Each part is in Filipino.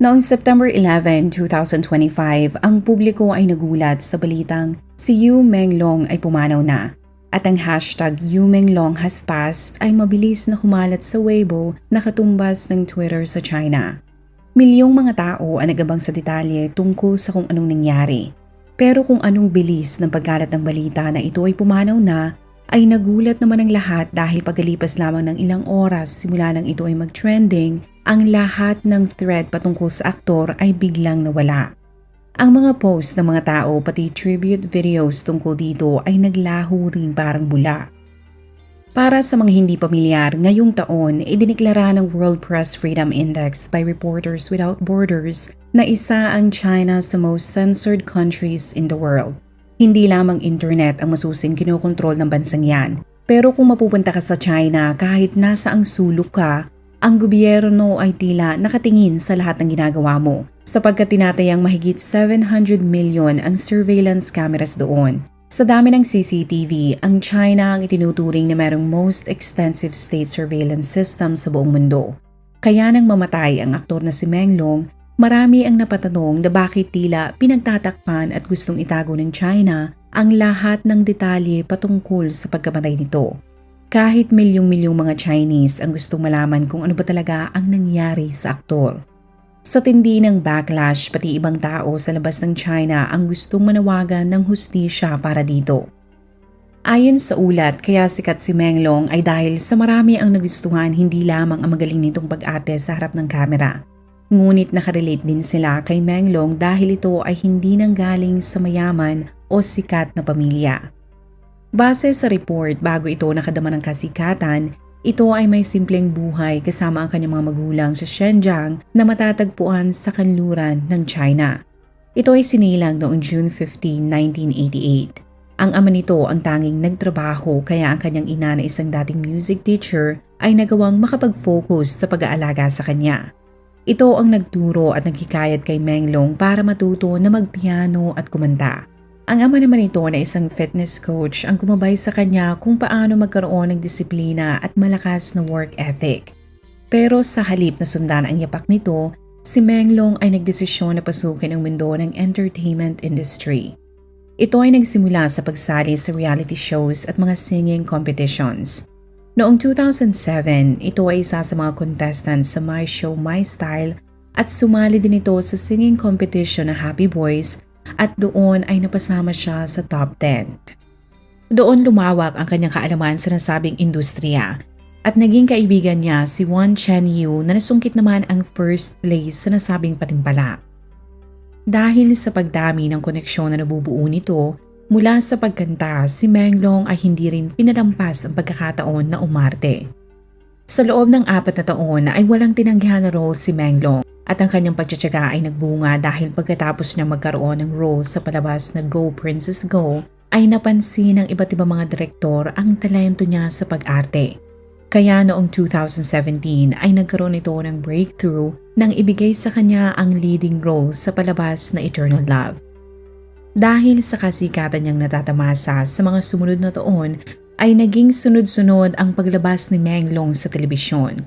Noong September 11, 2025, ang publiko ay nagulat sa balitang si Yu Menglong ay pumanaw na at ang hashtag Yu Menglong has passed ay mabilis na kumalat sa Weibo na katumbas ng Twitter sa China. Milyong mga tao ang nagabang sa detalye tungkol sa kung anong nangyari. Pero kung anong bilis ng pagkalat ng balita na ito ay pumanaw na, ay nagulat naman ang lahat dahil pagkalipas lamang ng ilang oras simula nang ito ay mag-trending ang lahat ng thread patungkol sa aktor ay biglang nawala. Ang mga post ng mga tao pati tribute videos tungkol dito ay naglaho rin parang bula. Para sa mga hindi pamilyar, ngayong taon, idiniklara ng World Press Freedom Index by Reporters Without Borders na isa ang China sa most censored countries in the world. Hindi lamang internet ang masusing kinokontrol ng bansang yan, pero kung mapupunta ka sa China kahit nasa ang sulok ka, ang gobyerno ay tila nakatingin sa lahat ng ginagawa mo sapagkat tinatayang mahigit 700 million ang surveillance cameras doon. Sa dami ng CCTV, ang China ang itinuturing na merong most extensive state surveillance system sa buong mundo. Kaya nang mamatay ang aktor na si Meng Long, marami ang napatanong na bakit tila pinagtatakpan at gustong itago ng China ang lahat ng detalye patungkol sa pagkamatay nito. Kahit milyong-milyong mga Chinese ang gustong malaman kung ano ba talaga ang nangyari sa aktor. Sa tindi ng backlash, pati ibang tao sa labas ng China ang gustong manawagan ng hustisya para dito. Ayon sa ulat, kaya sikat si Meng Long ay dahil sa marami ang nagustuhan hindi lamang ang magaling nitong pag-ate sa harap ng kamera. Ngunit nakarelate din sila kay Meng Long dahil ito ay hindi nanggaling sa mayaman o sikat na pamilya. Base sa report, bago ito nakadama ng kasikatan, ito ay may simpleng buhay kasama ang kanyang mga magulang sa Shenzhen na matatagpuan sa kanluran ng China. Ito ay sinilang noong June 15, 1988. Ang ama nito ang tanging nagtrabaho kaya ang kanyang ina na isang dating music teacher ay nagawang makapag-focus sa pag-aalaga sa kanya. Ito ang nagturo at naghikayat kay Menglong para matuto na magpiano at kumanta. Ang ama naman ito na isang fitness coach ang kumabay sa kanya kung paano magkaroon ng disiplina at malakas na work ethic. Pero sa halip na sundan ang yapak nito, si Menglong ay nagdesisyon na pasukin ang mundo ng entertainment industry. Ito ay nagsimula sa pagsali sa reality shows at mga singing competitions. Noong 2007, ito ay isa sa mga contestants sa My Show My Style at sumali din ito sa singing competition na Happy Boys at doon ay napasama siya sa top 10. Doon lumawak ang kanyang kaalaman sa nasabing industriya at naging kaibigan niya si Wan Chen Yu na nasungkit naman ang first place sa nasabing patimpala. Dahil sa pagdami ng koneksyon na nabubuo nito, mula sa pagkanta, si Menglong ay hindi rin pinalampas ang pagkakataon na umarte. Sa loob ng apat na taon ay walang tinanggihan na role si Menglong at ang kanyang pagtsatsaga ay nagbunga dahil pagkatapos niya magkaroon ng role sa palabas na Go Princess Go ay napansin ng iba't ibang mga direktor ang talento niya sa pag-arte. Kaya noong 2017 ay nagkaroon ito ng breakthrough nang ibigay sa kanya ang leading role sa palabas na Eternal Love. Dahil sa kasikatan niyang natatamasa sa mga sumunod na taon ay naging sunod-sunod ang paglabas ni Meng Long sa telebisyon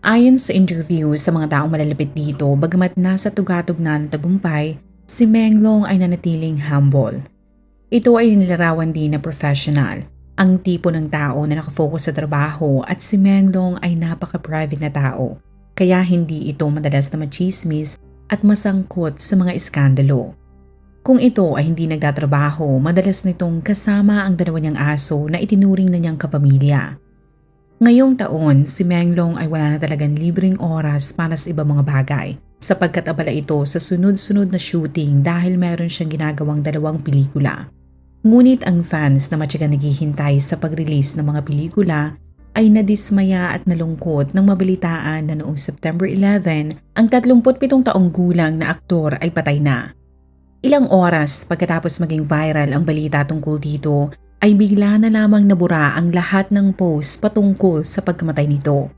Ayon sa interview sa mga taong malalapit dito, bagamat nasa tugatog na ng tagumpay, si Menglong ay nanatiling humble. Ito ay nilarawan din na professional, ang tipo ng tao na nakafocus sa trabaho at si Menglong ay napaka-private na tao, kaya hindi ito madalas na machismis at masangkot sa mga iskandalo. Kung ito ay hindi nagtatrabaho, madalas nitong kasama ang dalawa niyang aso na itinuring na niyang kapamilya. Ngayong taon, si Menglong ay wala na talagang libreng oras para sa ibang mga bagay sapagkat abala ito sa sunod-sunod na shooting dahil meron siyang ginagawang dalawang pelikula. Ngunit ang fans na matyaga naghihintay sa pag-release ng mga pelikula ay nadismaya at nalungkot nang mabalitaan na noong September 11, ang 37 taong gulang na aktor ay patay na. Ilang oras pagkatapos maging viral ang balita tungkol dito, ay bigla na lamang nabura ang lahat ng post patungkol sa pagkamatay nito.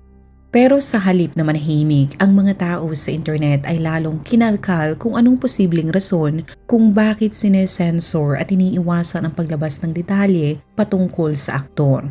Pero sa halip na manahimik, ang mga tao sa internet ay lalong kinalkal kung anong posibleng rason kung bakit sinesensor at iniiwasan ang paglabas ng detalye patungkol sa aktor.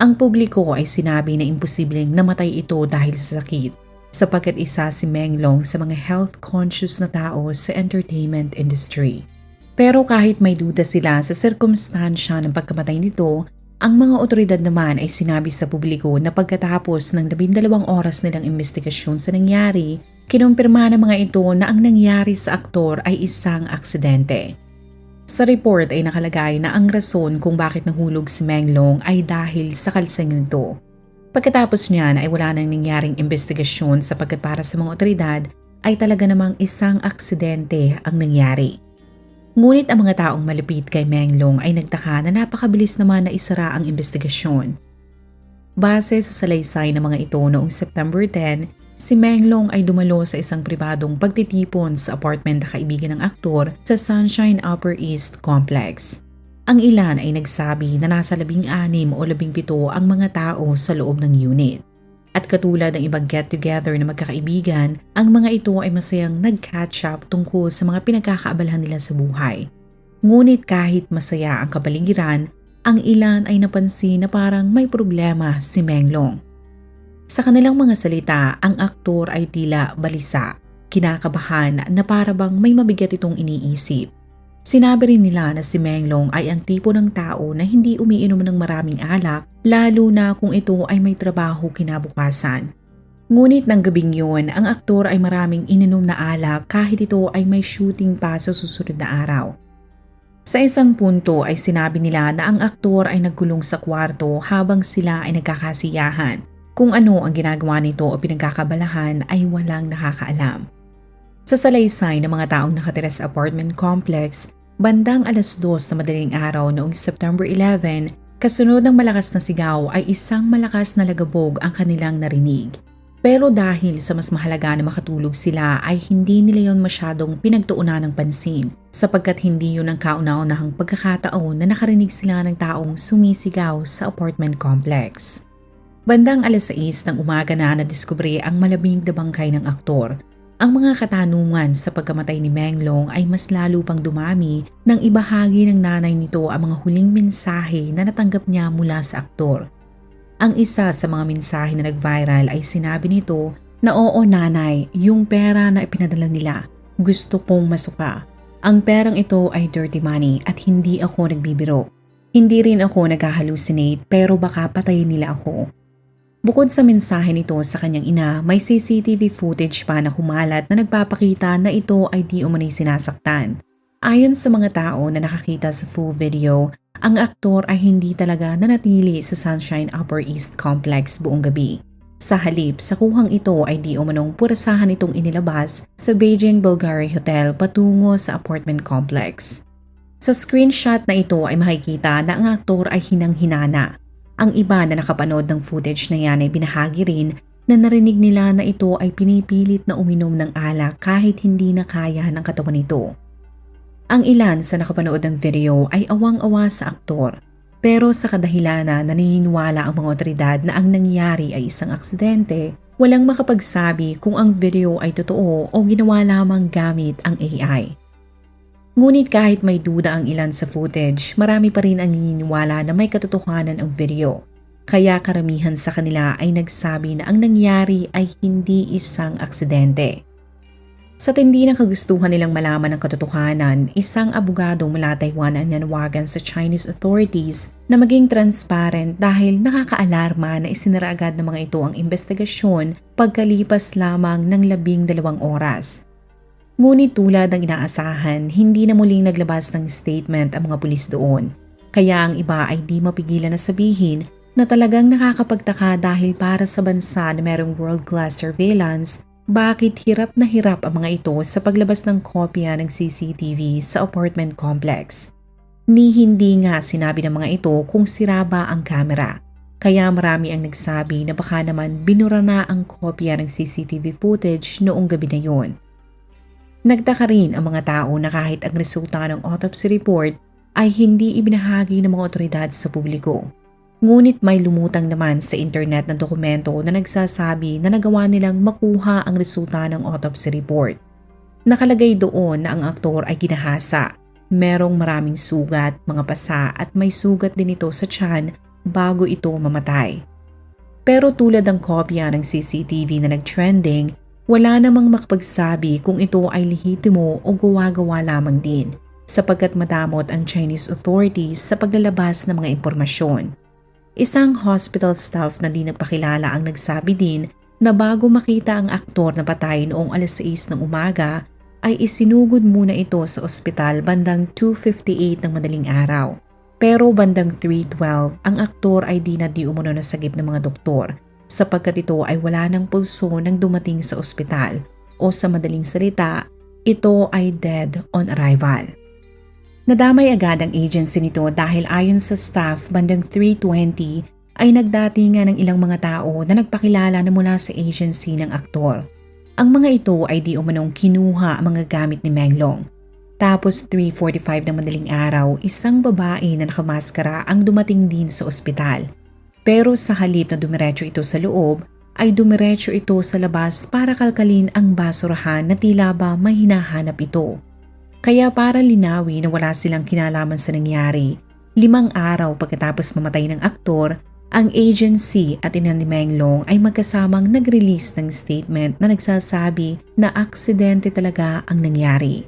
Ang publiko ay sinabi na imposibleng namatay ito dahil sa sakit sapagkat isa si Menglong sa mga health-conscious na tao sa entertainment industry. Pero kahit may duda sila sa sirkumstansya ng pagkamatay nito, ang mga otoridad naman ay sinabi sa publiko na pagkatapos ng labindalawang oras nilang investigasyon sa nangyari, kinumpirma ng mga ito na ang nangyari sa aktor ay isang aksidente. Sa report ay nakalagay na ang rason kung bakit nahulog si Menglong ay dahil sa kalsang nito. Pagkatapos niyan ay wala nang nangyaring investigasyon sapagkat para sa mga otoridad ay talaga namang isang aksidente ang nangyari. Ngunit ang mga taong malapit kay Menglong ay nagtaka na napakabilis naman na isara ang investigasyon. Base sa salaysay ng mga ito noong September 10, si Menglong ay dumalo sa isang pribadong pagtitipon sa apartment na kaibigan ng aktor sa Sunshine Upper East Complex. Ang ilan ay nagsabi na nasa labing anim o labing pito ang mga tao sa loob ng unit. At katulad ng ibang get-together na magkakaibigan, ang mga ito ay masayang nag-catch up tungkol sa mga pinagkakaabalahan nila sa buhay. Ngunit kahit masaya ang kapaligiran, ang ilan ay napansin na parang may problema si Menglong. Sa kanilang mga salita, ang aktor ay tila balisa, kinakabahan na para bang may mabigat itong iniisip. Sinabi rin nila na si Menglong ay ang tipo ng tao na hindi umiinom ng maraming alak lalo na kung ito ay may trabaho kinabukasan. Ngunit ng gabing yun, ang aktor ay maraming ininom na alak kahit ito ay may shooting pa sa susunod na araw. Sa isang punto ay sinabi nila na ang aktor ay nagkulong sa kwarto habang sila ay nagkakasiyahan. Kung ano ang ginagawa nito o pinagkakabalahan ay walang nakakaalam. Sa salaysay ng mga taong nakatira sa apartment complex, bandang alas 2 na madaling araw noong September 11, kasunod ng malakas na sigaw ay isang malakas na lagabog ang kanilang narinig. Pero dahil sa mas mahalaga na makatulog sila ay hindi nila yon masyadong pinagtuunan ng pansin sapagkat hindi yun ang kauna-unahang pagkakataon na nakarinig sila ng taong sumisigaw sa apartment complex. Bandang alas 6 ng umaga na nadiskubre ang malabing dabangkay ng aktor ang mga katanungan sa pagkamatay ni Menglong ay mas lalo pang dumami nang ibahagi ng nanay nito ang mga huling mensahe na natanggap niya mula sa aktor. Ang isa sa mga mensahe na nag-viral ay sinabi nito na oo nanay, yung pera na ipinadala nila, gusto kong masuka. Ang perang ito ay dirty money at hindi ako nagbibiro. Hindi rin ako nag-hallucinate pero baka patayin nila ako. Bukod sa mensahe nito sa kanyang ina, may CCTV footage pa na kumalat na nagpapakita na ito ay di umanay sinasaktan. Ayon sa mga tao na nakakita sa full video, ang aktor ay hindi talaga nanatili sa Sunshine Upper East Complex buong gabi. Sa halip, sa kuhang ito ay di umanong purasahan itong inilabas sa Beijing Bulgari Hotel patungo sa apartment complex. Sa screenshot na ito ay makikita na ang aktor ay hinang-hinana ang iba na nakapanood ng footage na yan ay binahagi rin na narinig nila na ito ay pinipilit na uminom ng alak kahit hindi na kaya ng katawan nito. Ang ilan sa nakapanood ng video ay awang-awa sa aktor pero sa kadahilanan naniniwala ang mga otoridad na ang nangyari ay isang aksidente, walang makapagsabi kung ang video ay totoo o ginawa lamang gamit ang AI. Ngunit kahit may duda ang ilan sa footage, marami pa rin ang naniniwala na may katotohanan ang video. Kaya karamihan sa kanila ay nagsabi na ang nangyari ay hindi isang aksidente. Sa tindi ng kagustuhan nilang malaman ang katotohanan, isang abogadong mula Taiwan ang nanawagan sa Chinese authorities na maging transparent dahil nakakaalarma na isinara agad ng mga ito ang investigasyon pagkalipas lamang ng labing dalawang oras. Ngunit tulad ng inaasahan, hindi na muling naglabas ng statement ang mga pulis doon. Kaya ang iba ay di mapigilan na sabihin na talagang nakakapagtaka dahil para sa bansa na merong world-class surveillance bakit hirap na hirap ang mga ito sa paglabas ng kopya ng CCTV sa apartment complex. Ni hindi nga sinabi ng mga ito kung sira ba ang kamera. Kaya marami ang nagsabi na baka naman binura na ang kopya ng CCTV footage noong gabi na yon. Nagtaka rin ang mga tao na kahit ang resulta ng autopsy report ay hindi ibinahagi ng mga otoridad sa publiko. Ngunit may lumutang naman sa internet na dokumento na nagsasabi na nagawa nilang makuha ang resulta ng autopsy report. Nakalagay doon na ang aktor ay ginahasa. Merong maraming sugat, mga pasa at may sugat din ito sa tiyan bago ito mamatay. Pero tulad ng kopya ng CCTV na nag-trending, wala namang makapagsabi kung ito ay lehitimo o gawa-gawa lamang din sapagkat madamot ang Chinese authorities sa paglalabas ng mga impormasyon. Isang hospital staff na di nagpakilala ang nagsabi din na bago makita ang aktor na patay noong alas 6 ng umaga ay isinugod muna ito sa ospital bandang 2.58 ng madaling araw. Pero bandang 3.12 ang aktor ay di na di umuno na sagip ng mga doktor sapagkat ito ay wala ng pulso nang dumating sa ospital o sa madaling salita, ito ay dead on arrival. Nadamay agad ang agency nito dahil ayon sa staff bandang 3.20 ay nagdatingan ng ilang mga tao na nagpakilala na mula sa agency ng aktor. Ang mga ito ay di umanong kinuha ang mga gamit ni Menglong. Tapos 3.45 ng madaling araw, isang babae na nakamaskara ang dumating din sa ospital. Pero sa halip na dumiretso ito sa loob, ay dumiretso ito sa labas para kalkalin ang basurahan na tila ba may hinahanap ito. Kaya para linawi na wala silang kinalaman sa nangyari, limang araw pagkatapos mamatay ng aktor, ang agency at ina ni Menglong ay magkasamang nag-release ng statement na nagsasabi na aksidente talaga ang nangyari.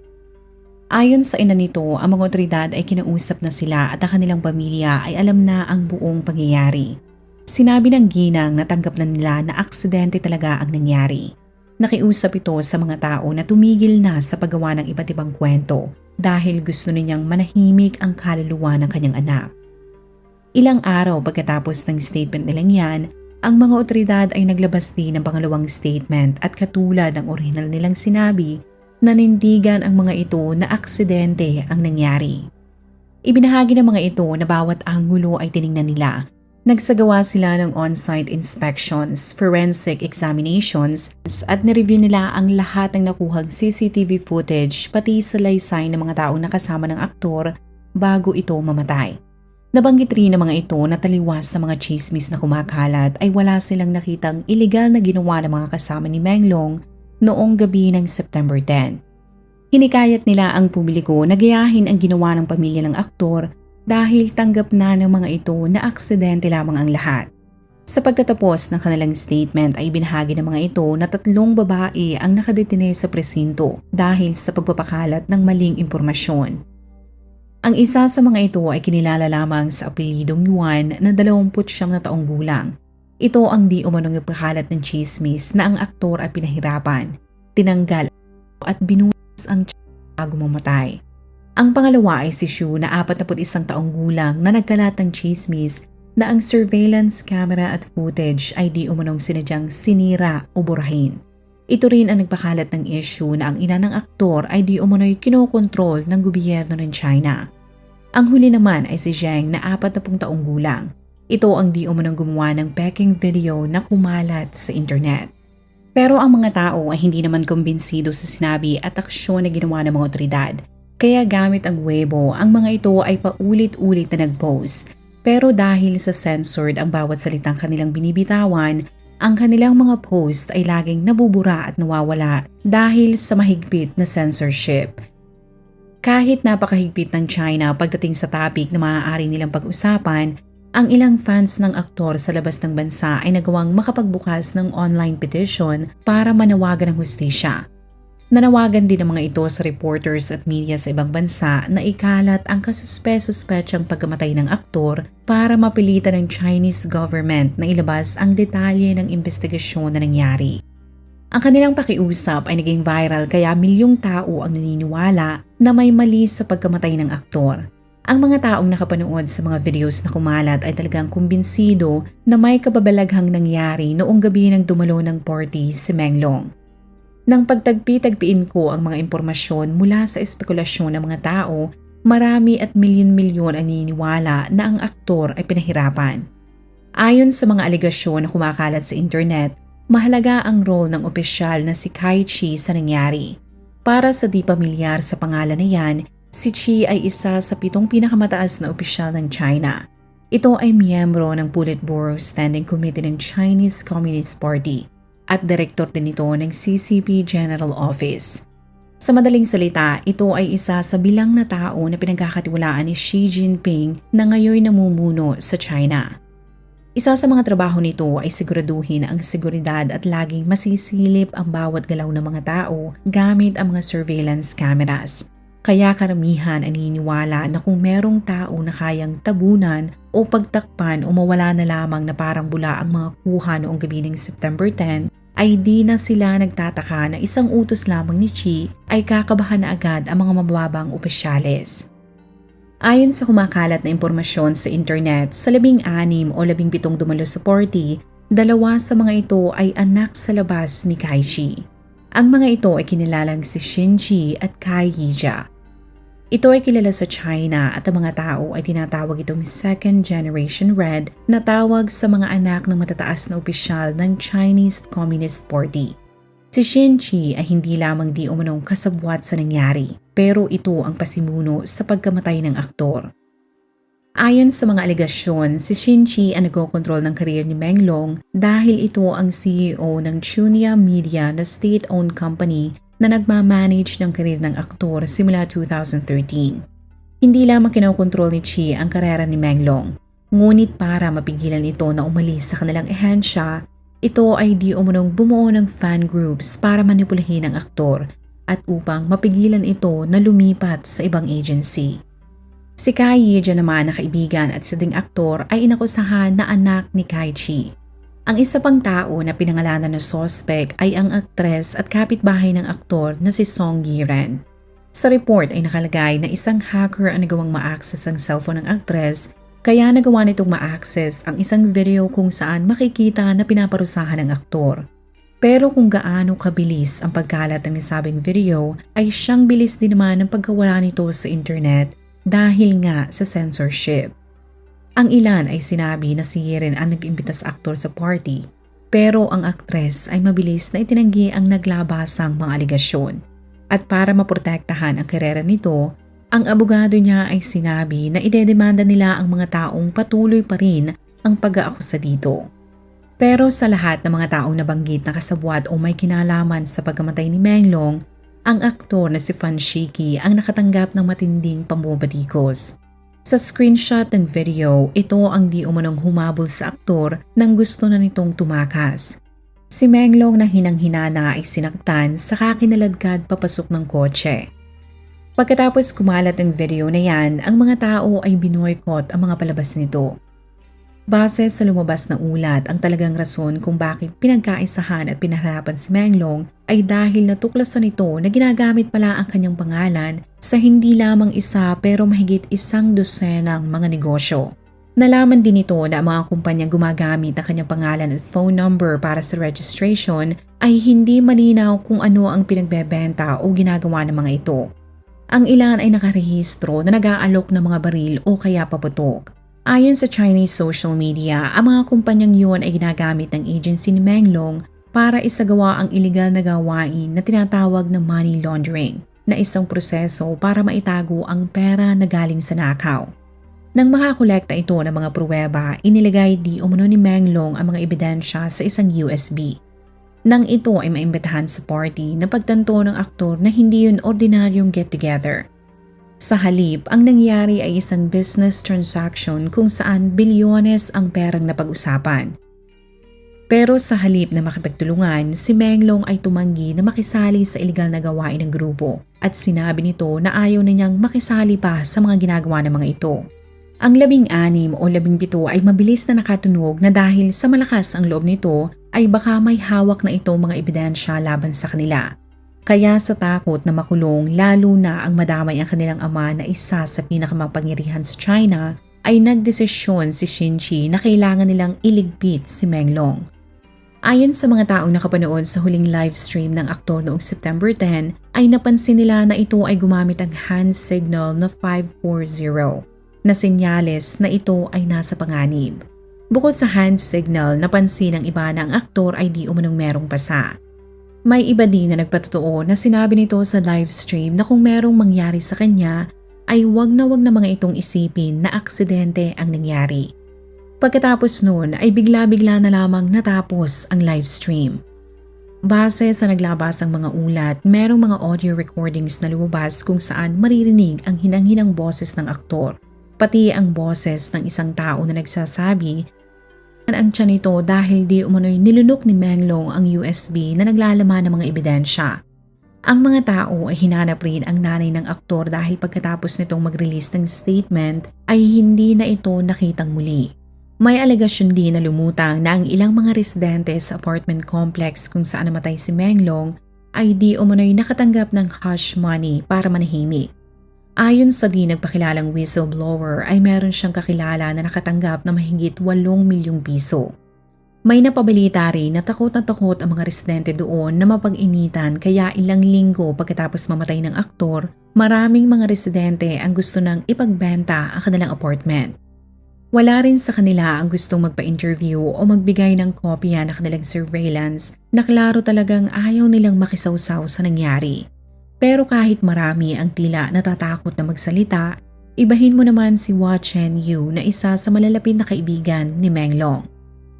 Ayon sa ina nito, ang mga otoridad ay kinausap na sila at ang kanilang pamilya ay alam na ang buong pangyayari. Sinabi ng ginang na tanggap na nila na aksidente talaga ang nangyari. Nakiusap ito sa mga tao na tumigil na sa paggawa ng iba't ibang kwento dahil gusto ninyang manahimik ang kaluluwa ng kanyang anak. Ilang araw pagkatapos ng statement nilang yan, ang mga otoridad ay naglabas din ng pangalawang statement at katulad ng original nilang sinabi, nanindigan ang mga ito na aksidente ang nangyari. Ibinahagi ng mga ito na bawat angulo ay tiningnan nila Nagsagawa sila ng on-site inspections, forensic examinations, at nireview nila ang lahat ng nakuhang CCTV footage pati sa laysay ng mga taong nakasama ng aktor bago ito mamatay. Nabanggit rin ng mga ito na taliwas sa mga chismis na kumakalat ay wala silang nakitang illegal na ginawa ng mga kasama ni Menglong noong gabi ng September 10. Hinikayat nila ang publiko na gayahin ang ginawa ng pamilya ng aktor dahil tanggap na ng mga ito na aksidente lamang ang lahat. Sa pagtatapos ng kanilang statement ay binahagi ng mga ito na tatlong babae ang nakadetine sa presinto dahil sa pagpapakalat ng maling impormasyon. Ang isa sa mga ito ay kinilala lamang sa apelidong Yuan na 29 na taong gulang. Ito ang di umanong nagpakalat ng chismis na ang aktor ay pinahirapan, tinanggal at binutas ang bago mamatay. Ang pangalawa ay si Shu na 41 taong gulang na nagkalat ng chismis na ang surveillance camera at footage ay di umanong sinadyang sinira o burahin. Ito rin ang nagpakalat ng issue na ang ina ng aktor ay di umano'y kinokontrol ng gobyerno ng China. Ang huli naman ay si Zheng na 40 taong gulang. Ito ang di umanong gumawa ng peking video na kumalat sa internet. Pero ang mga tao ay hindi naman kumbinsido sa sinabi at aksyon na ginawa ng mga otoridad kaya gamit ang Weibo, ang mga ito ay paulit-ulit na nag-post. Pero dahil sa censored ang bawat salitang kanilang binibitawan, ang kanilang mga post ay laging nabubura at nawawala dahil sa mahigpit na censorship. Kahit napakahigpit ng China pagdating sa topic na maaari nilang pag-usapan, ang ilang fans ng aktor sa labas ng bansa ay nagawang makapagbukas ng online petition para manawagan ng hustisya. Nanawagan din ang mga ito sa reporters at media sa ibang bansa na ikalat ang kasuspe-suspetsang pagkamatay ng aktor para mapilitan ng Chinese government na ilabas ang detalye ng investigasyon na nangyari. Ang kanilang pakiusap ay naging viral kaya milyong tao ang naniniwala na may mali sa pagkamatay ng aktor. Ang mga taong nakapanood sa mga videos na kumalat ay talagang kumbinsido na may kababalaghang nangyari noong gabi ng dumalo ng party si Menglong. Nang pagtagpi-tagpiin ko ang mga impormasyon mula sa espekulasyon ng mga tao, marami at milyon-milyon ang naniniwala na ang aktor ay pinahirapan. Ayon sa mga aligasyon na kumakalat sa internet, mahalaga ang role ng opisyal na si Kai Chi sa nangyari. Para sa di pamilyar sa pangalan na yan, si Chi ay isa sa pitong pinakamataas na opisyal ng China. Ito ay miyembro ng Politburo Standing Committee ng Chinese Communist Party at direktor din ito ng CCP General Office. Sa madaling salita, ito ay isa sa bilang na tao na pinagkakatiwalaan ni Xi Jinping na ngayon namumuno sa China. Isa sa mga trabaho nito ay siguraduhin ang seguridad at laging masisilip ang bawat galaw ng mga tao gamit ang mga surveillance cameras. Kaya karamihan ay naniniwala na kung merong tao na kayang tabunan o pagtakpan o mawala na lamang na parang bula ang mga kuha noong gabi ng September 10, ay di na sila nagtataka na isang utos lamang ni Chi ay kakabahan na agad ang mga mababang opisyales. Ayon sa kumakalat na impormasyon sa internet, sa labing anim o labing pitong dumalo sa party, dalawa sa mga ito ay anak sa labas ni Kai Chi. Ang mga ito ay kinilalang si Shin Chi at Kai Yija. Ito ay kilala sa China at ang mga tao ay tinatawag itong Second Generation Red na tawag sa mga anak ng matataas na opisyal ng Chinese Communist Party. Si Shin Chi ay hindi lamang di umanong kasabwat sa nangyari, pero ito ang pasimuno sa pagkamatay ng aktor. Ayon sa mga alegasyon, si Shin Chi ang nagkokontrol ng karir ni Meng Long dahil ito ang CEO ng Chunia Media na state-owned company na nagmamanage ng karir ng aktor simula 2013. Hindi lamang kinokontrol ni Chi ang karera ni Meng Long, ngunit para mapigilan ito na umalis sa kanilang ehensya, ito ay di umunong bumuo ng fan groups para manipulahin ang aktor at upang mapigilan ito na lumipat sa ibang agency. Si Kai Yija naman na kaibigan at sa ding aktor ay inakusahan na anak ni Kai Chi. Ang isa pang tao na pinangalanan ng sospek ay ang aktres at kapitbahay ng aktor na si Song Yiren. Sa report ay nakalagay na isang hacker ang nagawang ma-access ang cellphone ng aktres kaya nagawa nitong ma-access ang isang video kung saan makikita na pinaparusahan ng aktor. Pero kung gaano kabilis ang pagkalat ng nasabing video ay siyang bilis din naman ang pagkawala nito sa internet dahil nga sa censorship. Ang ilan ay sinabi na si Yeren ang nag-imbita sa aktor sa party, pero ang aktres ay mabilis na itinanggi ang naglabasang mga aligasyon. At para maprotektahan ang karera nito, ang abogado niya ay sinabi na idedemanda nila ang mga taong patuloy pa rin ang pag-aakusa dito. Pero sa lahat ng mga taong nabanggit na kasabwat o may kinalaman sa pagkamatay ni Menglong, ang aktor na si Fan Shiki ang nakatanggap ng matinding pambubatikos. Sa screenshot ng video, ito ang di umanong humabol sa aktor nang gusto na nitong tumakas. Si Menglong na hinang-hinana ay sinaktan sa kakinaladkad papasok ng kotse. Pagkatapos kumalat ang video na yan, ang mga tao ay binoykot ang mga palabas nito. Base sa lumabas na ulat, ang talagang rason kung bakit pinagkaisahan at pinaharapan si Menglong ay dahil natuklasan nito na ginagamit pala ang kanyang pangalan sa hindi lamang isa pero mahigit isang dosenang mga negosyo. Nalaman din ito na ang mga kumpanyang gumagamit ng kanyang pangalan at phone number para sa registration ay hindi malinaw kung ano ang pinagbebenta o ginagawa ng mga ito. Ang ilan ay nakarehistro na nag-aalok ng mga baril o kaya paputok. Ayon sa Chinese social media, ang mga kumpanyang yun ay ginagamit ng agency ni Menglong para isagawa ang iligal na gawain na tinatawag na money laundering na isang proseso para maitago ang pera na galing sa nakaw. Nang makakolekta ito ng mga pruweba, inilagay di umano ni Menglong ang mga ebidensya sa isang USB. Nang ito ay maimbitahan sa party na pagtanto ng aktor na hindi yun ordinaryong get-together. Sa halip, ang nangyari ay isang business transaction kung saan bilyones ang perang napag-usapan. Pero sa halip na makipagtulungan, si Menglong ay tumanggi na makisali sa iligal na gawain ng grupo at sinabi nito na ayaw na niyang makisali pa sa mga ginagawa ng mga ito. Ang labing anim o labing pito ay mabilis na nakatunog na dahil sa malakas ang loob nito ay baka may hawak na itong mga ebidensya laban sa kanila. Kaya sa takot na makulong lalo na ang madamay ang kanilang ama na isa sa pinakamapangyarihan sa China ay nagdesisyon si Shinchi na kailangan nilang iligpit si Menglong. Ayon sa mga taong nakapanood sa huling live stream ng aktor noong September 10, ay napansin nila na ito ay gumamit ang hand signal na 540 na senyales na ito ay nasa panganib. Bukod sa hand signal, napansin ng iba na ang aktor ay di umanong merong pasa. May iba din na nagpatotoo na sinabi nito sa live stream na kung merong mangyari sa kanya ay wag na wag na mga itong isipin na aksidente ang nangyari. Pagkatapos noon ay bigla-bigla na lamang natapos ang live stream. Base sa naglabas ang mga ulat, merong mga audio recordings na lumabas kung saan maririnig ang hinang-hinang boses ng aktor, pati ang boses ng isang tao na nagsasabi ang tiyan nito dahil di umano'y nilunok ni Menglong ang USB na naglalaman ng mga ebidensya. Ang mga tao ay hinanap rin ang nanay ng aktor dahil pagkatapos nitong mag-release ng statement ay hindi na ito nakitang muli. May alegasyon din na lumutang na ang ilang mga residente sa apartment complex kung saan namatay si Menglong ay di umano'y nakatanggap ng hush money para manahimik. Ayon sa di nagpakilalang whistleblower ay meron siyang kakilala na nakatanggap na mahigit 8 milyong piso. May napabalita rin na takot na takot ang mga residente doon na mapag-initan kaya ilang linggo pagkatapos mamatay ng aktor, maraming mga residente ang gusto nang ipagbenta ang kanilang apartment. Wala rin sa kanila ang gustong magpa-interview o magbigay ng kopya ng kanilang surveillance na klaro talagang ayaw nilang makisawsaw sa nangyari. Pero kahit marami ang tila natatakot na magsalita, ibahin mo naman si Hua Chen Yu na isa sa malalapit na kaibigan ni Meng Long.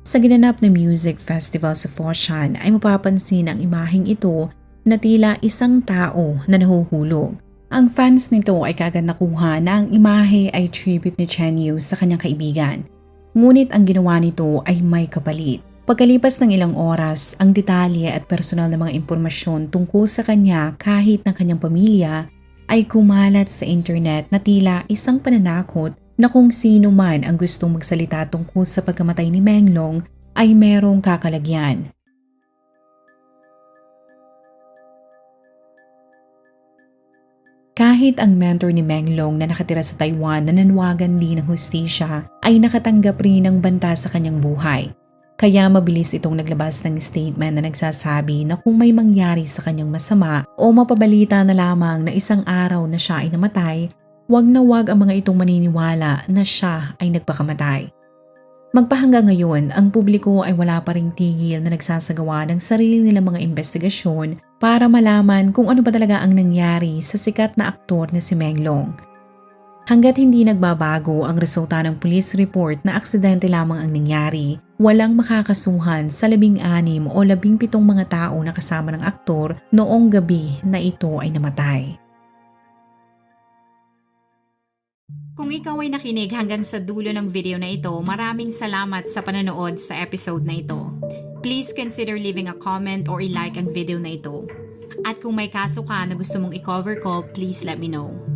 Sa ginanap na music festival sa Foshan ay mapapansin ang imaheng ito na tila isang tao na nahuhulog. Ang fans nito ay kagad nakuha na ang imahe ay tribute ni Chen Yu sa kanyang kaibigan. Ngunit ang ginawa nito ay may kapalit. Pagkalipas ng ilang oras, ang detalye at personal na mga impormasyon tungkol sa kanya kahit ng kanyang pamilya ay kumalat sa internet na tila isang pananakot na kung sino man ang gustong magsalita tungkol sa pagkamatay ni Menglong ay merong kakalagyan. Kahit ang mentor ni Menglong na nakatira sa Taiwan na nanwagan din ng hustisya ay nakatanggap rin ng banta sa kanyang buhay. Kaya mabilis itong naglabas ng statement na nagsasabi na kung may mangyari sa kanyang masama o mapabalita na lamang na isang araw na siya ay namatay, wag na wag ang mga itong maniniwala na siya ay nagpakamatay. Magpahanggang ngayon, ang publiko ay wala pa ring tigil na nagsasagawa ng sarili nilang mga investigasyon para malaman kung ano ba talaga ang nangyari sa sikat na aktor na si Menglong. Hanggat hindi nagbabago ang resulta ng police report na aksidente lamang ang nangyari, walang makakasuhan sa labing anim o labing pitong mga tao na kasama ng aktor noong gabi na ito ay namatay. Kung ikaw ay nakinig hanggang sa dulo ng video na ito, maraming salamat sa panonood sa episode na ito. Please consider leaving a comment or i-like ang video na ito. At kung may kaso ka na gusto mong i-cover ko, please let me know.